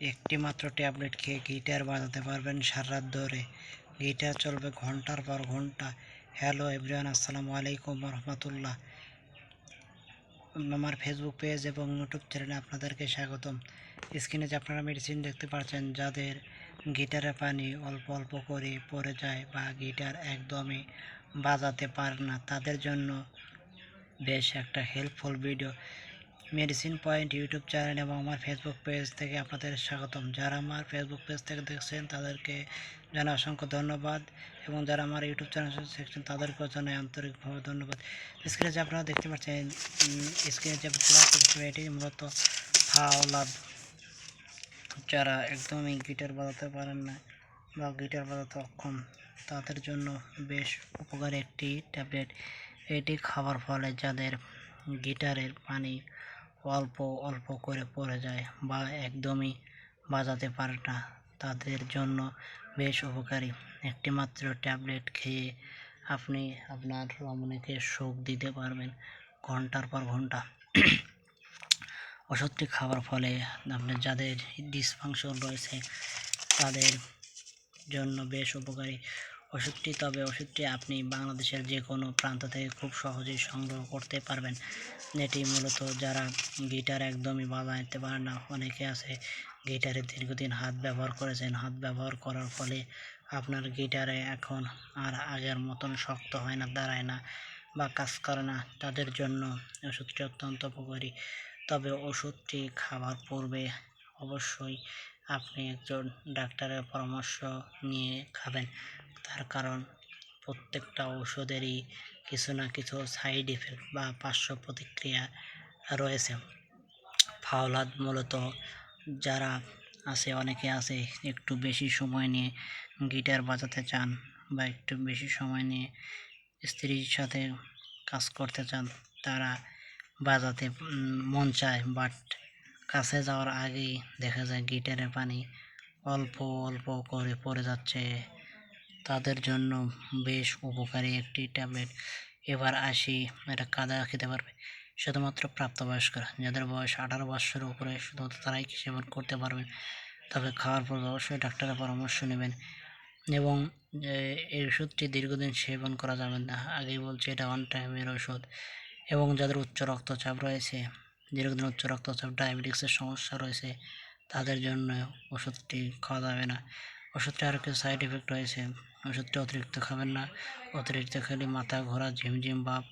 একটি মাত্র ট্যাবলেট খেয়ে গিটার বাজাতে পারবেন সারা রাত ধরে। গিটার চলবে ঘণ্টার পর ঘণ্টা। হ্যালো এভরিওয়ান, আসসালামু আলাইকুম রহমতুল্লাহ আমার ফেসবুক পেজ এবং ইউটিউব চ্যানেলে আপনাদেরকে স্বাগতম। স্ক্রিনে যে আপনারা মেডিসিন দেখতে পাচ্ছেন, যাদের গিটারে পানি অল্প অল্প করে পড়ে যায় বা গিটার একদমই বাজাতে পারে না, তাদের জন্য বেশ একটা helpful video medicine point YouTube channel এবং আমার ফেসবুক পেজ থেকে আপনাদের স্বাগতম। যারা আমার ফেসবুক পেজ থেকে দেখছেন, তাদেরকে জানা অসংখ্য ধন্যবাদ এবং যারা আমার ইউটিউব চ্যানেল দেখছেন, তাদেরকেও জানাই আন্তরিকভাবে ধন্যবাদ। স্ক্রিনে যে আপনারা দেখতে পাচ্ছেন স্ক্রিনে যে এটি মূলত ফাওলাদ যারা একদমই গিটার বাজাতে পারেন না বা গিটার বাজাতে অক্ষম, তাদের জন্য বেশ উপকারী একটি ট্যাবলেট। এটি খাওয়ার ফলে যাদের গিটারের পানি অল্প অল্প করে পড়ে যায় বা একদমই বাজাতে পারে না। তাদের জন্য বেশ উপকারী। একটি মাত্র ট্যাবলেট খেয়ে আপনি আপনার রমণীকে সুখ দিতে পারবেন ঘণ্টার পর ঘণ্টা। ওষুধটি খাওয়ার ফলে আপনার যাদের ডিসফাংশন রয়েছে তাদের জন্য বেশ উপকারী। ওষুধটি তবে ওষুধটি আপনি বাংলাদেশের যে কোনো প্রান্ত থেকে খুব সহজেই সংগ্রহ করতে পারবেন। এটি মূলত যারা গিটার একদমই বাজাইতে পারে না, অনেকে আছে গিটারে দীর্ঘদিন হাত ব্যবহার করেছেন। হাত ব্যবহার করার ফলে আপনার গিটারে এখন আর আগের মতন শক্ত হয় না, দাঁড়ায় না বা কাজ করে না। তাদের জন্য ওষুধটি অত্যন্ত উপকারী। তবে ওষুধটি খাবার পূর্বে অবশ্যই আপনি একজন ডাক্তারের পরামর্শ নিয়ে খাবেন। তার কারণ প্রত্যেকটা ওষুধেরই কিছু না কিছু সাইড ইফেক্ট বা পার্শ্ব প্রতিক্রিয়া রয়েছে। ফাওলাদ মূলত যারা আছে, অনেকে আছে, একটু বেশি সময় নিয়ে গিটার বাজাতে চান বা একটু বেশি সময় নিয়ে স্ত্রীর সাথে কাজ করতে চান, তারা বাজাতে মন চায়। বাট কাছে যাওয়ার আগেই দেখা যায় গিটারের পানি অল্প অল্প করে পড়ে যাচ্ছে। তাদের জন্য বেশ উপকারী একটি ট্যাবলেট। এবার আসি, এটা কাদা খেতে পারবে। শুধুমাত্র প্রাপ্তবয়স্করা, যাদের বয়স আঠারো বছরের উপরে শুধুমাত্র তারাই সেবন করতে পারবেন তবে খাওয়ার পর অবশ্যই ডাক্তারের পরামর্শ নেবেন এবং এই ওষুধটি দীর্ঘদিন সেবন করা যাবে না। আগেই বলছি, এটা ওয়ান টাইমের ওষুধ। এবং যাদের উচ্চ রক্তচাপ রয়েছে, দীর্ঘদিন উচ্চ রক্তচাপ ডায়াবেটিক্সের সমস্যা রয়েছে, তাদের জন্য ওষুধটি খাওয়া যাবে না। ওষুধটি আরও কিছু সাইড এফেক্ট রয়েছে। ওষুধটা অতিরিক্ত খাবেন না। অতিরিক্ত খেলে মাথা ঘোরা, ঝিমঝিম ভাব,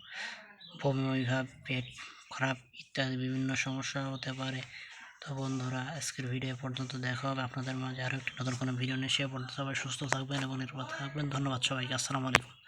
বমি ভাব, পেট খারাপ ইত্যাদি বিভিন্ন সমস্যা হতে পারে। তো বন্ধুরা, আজকের ভিডিও পর্যন্ত দেখা হবে। আপনাদের মাঝে আরও একটি নতুন কোনো ভিডিও নিয়ে। সে পর্যন্ত সবাই সুস্থ থাকবেন এবং নিরাপদ থাকবেন। ধন্যবাদ সবাইকে। আসসালামু আলাইকুম।